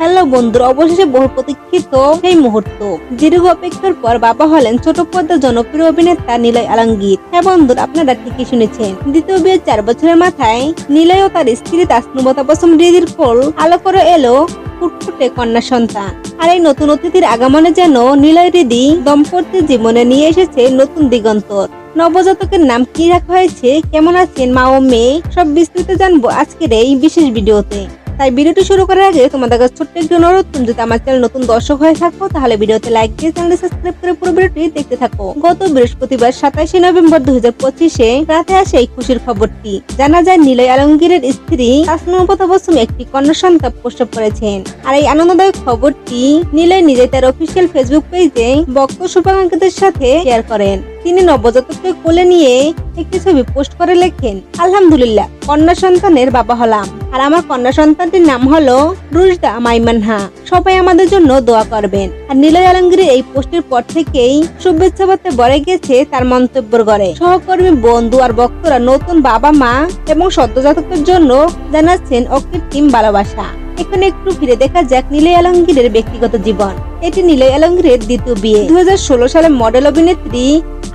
Hello বন্ধুরা, অবশেষে বহু প্রতীক্ষিত সেই মুহূর্ত। দীর্ঘ অপেক্ষার পর বাবা হলেন ছোট পর্দার জনপ্রিয় অভিনেতা নিলয় আলঙ্গীর হ্যাঁ বন্ধুরা, আপনারা ঠিকই শুনেছেন। দ্বিতীয় বিয়ের চার বছরের মাথায় নিলয় ও তার স্ত্রী তাসনুবতা বসম রিদির কোল আলো করে এলো ফুটফুটে কন্যা সন্তান। আর এই নতুন অতিথির আগমনে যেন নিলয় রিদি দম্পতির জীবনে নিয়ে এসেছে নতুন দিগন্তর নবজাতকের নাম কি রাখা হয়েছে, কেমন আছেন মা ও মেয়ে, সব বিস্তারিত জানব আজকের এই বিশেষ ভিডিওতে। তাই ভিডিওটি শুরু করার আগে তোমাদের কাছে ছোট্ট একটি অনুরোধ, তুমি যদি আমার চ্যানেল নতুন দর্শক হয়ে থাকো, তাহলে ভিডিওতে লাইক দিয়ে চ্যানেলটি সাবস্ক্রাইব করে পুরো ভিডিওটি দেখতে থাকো। গত বৃহস্পতিবার সাতাশে নভেম্বর দুই হাজার পঁচিশে রাতে আসে এই খুশির খবরটি। জানা যায় নিলয় আলমগীরের স্ত্রী তাসনুপতা একটি কন্যা সন্তান প্রসব করেছেন। আর এই আনন্দদায়ক খবরটি নিলয় নিজে তার অফিসিয়াল ফেসবুক পেজে বক্ত শুভাকাঙ্ক্ষীদের সাথে শেয়ার করেন। তিনি নবজাতককে কোলে নিয়ে একটি ছবি পোস্ট করে লেখেন, আলহামদুলিল্লাহ, কন্যা সন্তানের বাবা হলাম। আর আমার কন্যা সন্তানটির নাম হলো রুশদা মাইমানহা। সবাই আমাদের জন্য দোয়া করবেন। আর নীলয় আলমগীরের এই পোস্টের পর থেকেই শুভেচ্ছা বার্তা বড়ে গেছে তার মন্তব্যের গড়ে সহকর্মী, বন্ধু আর ভক্তরা নতুন বাবা মা এবং সদ্যজাতকের জন্য জানাচ্ছেন অকৃত্রিম ভালোবাসা। এখানে একটু ফিরে দেখা যাক নীলয় আলমগীরের ব্যক্তিগত জীবন। এটি নীলয় আলমগীরের দ্বিতীয় বিয়ে। দু সালে মডেল অভিনেত্রী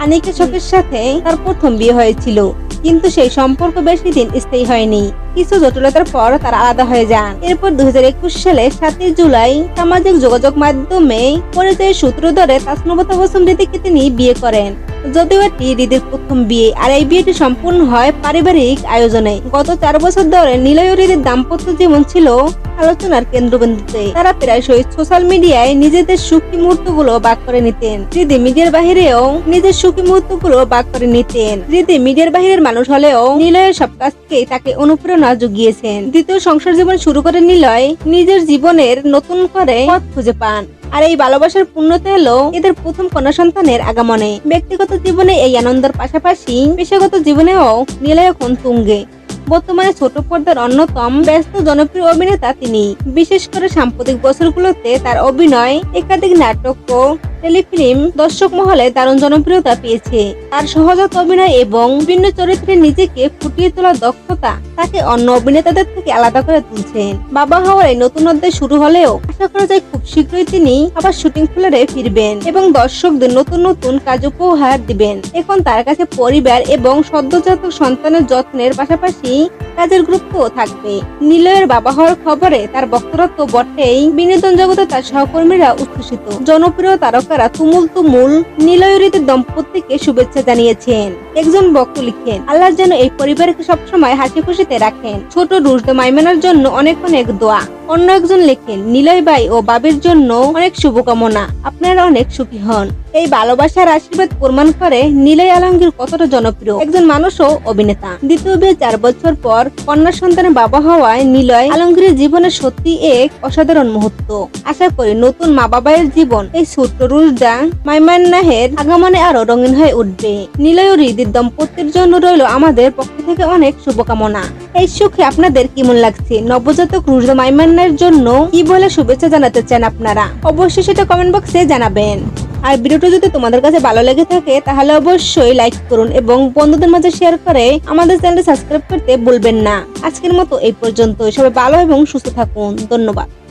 আনিকা শখের সাথে তার প্রথম বিয়ে হয়েছিল। কিন্তু সেই সম্পর্ক বেশি দিন স্থায়ী হয়নি। কিছু জটিলতার পর তারা আলাদা হয়ে যান। এরপর দুই হাজার একুশ সালে সাতই জুলাই সামাজিক যোগাযোগ মাধ্যমে পরিচয়ের সূত্র ধরে তাসনুবতা হোসেন রীতিকে তিনি বিয়ে করেন। যদিও এটি হৃদের প্রথম বিয়ে আর এই বিয়েটি সম্পূর্ণ হয় পারিবারিক আয়োজনে। গত চার বছর ধরে নিলয় হৃদের দাম্পত্য জীবন ছিল আলোচনার কেন্দ্রবিন্দুতে। তারা প্রায়শই সোশ্যাল মিডিয়ায় নিজেদের সুখী মুহূর্তগুলো ভাগ করে নিতেন। হৃদি মিডিয়ার বাহিরেও নিজের সুখী মুহূর্তগুলো ভাগ করে নিতেন। হৃদি মিডিয়ার বাহিরের মানুষ হলেও নিলয়ের সব কাজকেই তাকে অনুপ্রেরণা জুগিয়েছেন। দ্বিতীয় সংসার জীবন শুরু করে নিলয় নিজের জীবনের নতুন করে পথ খুঁজে পান। আর এই ভালোবাসার পূর্ণতা এলো এদের প্রথম কন্যা সন্তানের আগমনে। ব্যক্তিগত জীবনে এই আনন্দের পাশাপাশি পেশাগত জীবনেও নিলয় এখন তুঙ্গে। বর্তমানে ছোট পর্দার অন্যতম ব্যস্ত জনপ্রিয় অভিনেতা তিনি। বিশেষ করে সাম্প্রতিক বছরগুলোতে তার অভিনয়, একাধিক নাটক ও টেলিফিল্ম দর্শক মহলে দারুণ জনপ্রিয়তা পেয়েছে। তার সহজাত অভিনয় এবং বিভিন্ন চরিত্রে নিজেকে ফুটিয়ে তোলার দক্ষতা তাকে অন্য অভিনেতাদের থেকে আলাদা করে তুলছেন। বাবা হওয়ার নতুন অধ্যায় শুরু হলেও আশা করা যায় খুব শীঘ্রই তিনি আবার শুটিং ফ্লোরে ফিরবেন এবং দর্শকদের নতুন নতুন কাজ উপহার দিবেন। এখন তার কাছে পরিবার এবং সদ্যজাত সন্তানের যত্নের পাশাপাশি কাজের গুরুত্বও থাকবে। নিলয়ের বাবা হওয়ার খবরে তার বক্তরা বটেই বিনোদন জগতে তার সহকর্মীরা উচ্ছ্বসিত। জনপ্রিয় তারকারা তুমুল তুমুল নিলয়রীতির দম্পতিকে শুভেচ্ছা জানিয়েছেন। একজন বক্ত লিখেন, আল্লাহ যেন এই পরিবারকে সবসময় হাসি খুশিতে রাখেন। ছোট রুশদ মাইমানার জন্য অনেক অনেক দোয়া। অন্য একজন লেখেন, নিলয় ভাই ও বাবির জন্য অনেক শুভকামনা। আপনারা অনেক সুখী হন। এই ভালোবাসার আশীর্বাদ প্রমাণ করে নিলয় আলমগীর কতটা জনপ্রিয়। একজন মানুষ ও অভিনেতা। দ্বিতীয় বিয়ে চার বছর পর কন্যা সন্তানের বাবা হওয়ায় নিলয় আলমগীরের জীবনে সত্যি এক অসাধারণ মুহূর্ত। আশা করি নতুন মা বাবার জীবন এই ছোট্ট রুজদা মাইমান্নাহের আগমনে আরও রঙিন হয়ে উঠবে। নিলয় ও হৃদির দম্পতির জন্য রইল আমাদের পক্ষ থেকে অনেক শুভকামনা। এই সুখে আপনাদের কেমন লাগছে? নবজাতক রুজদা মাইমান্নার জন্য কি বলে শুভেচ্ছা জানাতে চান আপনারা? অবশ্যই সেটা কমেন্ট বক্সে জানাবেন। আর ভিডিওটি যদি তোমাদের কাছে ভালো লেগে থাকে, তাহলে অবশ্যই লাইক করুন এবং বন্ধুদের মাঝে শেয়ার করে আমাদের চ্যানেলটি সাবস্ক্রাইব করতে ভুলবেন না। আজকের মতো এই পর্যন্ত সবাই ভালো এবং সুস্থ থাকুন। ধন্যবাদ।